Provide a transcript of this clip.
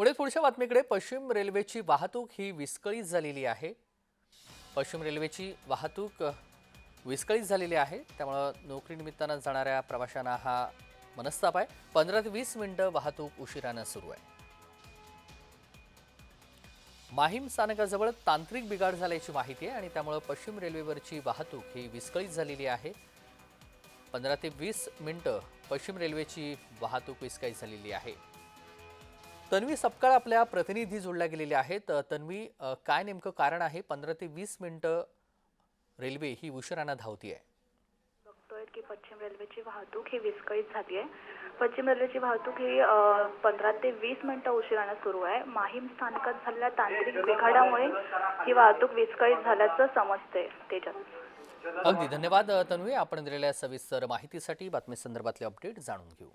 पुढे पुढच्या बातमीकडे पश्चिम रेल्वेची वाहतूक ही विस्कळीत झालेली आहे. पश्चिम रेल्वेची वाहतूक विस्कळीत झालेली आहे. त्यामुळं नोकरीनिमित्तानं जाणाऱ्या प्रवाशांना हा मनस्ताप आहे. पंधरा ते वीस मिनिटं वाहतूक उशिरानं सुरू आहे. माहीम स्थानकाजवळ तांत्रिक बिघाड झाल्याची माहिती आहे आणि त्यामुळं पश्चिम रेल्वेवरची वाहतूक ही विस्कळीत झालेली आहे. पंधरा ते वीस मिनिटं पश्चिम रेल्वेची वाहतूक विस्कळीत झालेली आहे. तन्वी सपकाळ आपल्या प्रतिनिधी जोडल्या गेलेल्या आहेत. तन्वी काय नेमकं कारण आहे? पंधरा ते वीस मिनिटं रेल्वे ही उशिरानं धावतीये. बघतोय की पश्चिम रेल्वेची वाहतूक ही विस्कळीत झाली आहे पश्चिम रेल्वेची वाहतूक ही पंधरा ते वीस मिनिटं उशिरानं सुरू आहे. माहीम स्थानकात झालेल्या तांत्रिक बिघाडामुळे ही वाहतूक विस्कळीत झाल्याचं समजते त्याच्यात अगदी धन्यवाद तन्वी. आपण दिलेल्या सविस्तर माहितीसाठी बातमी संदर्भातले अपडेट जाणून घेऊ.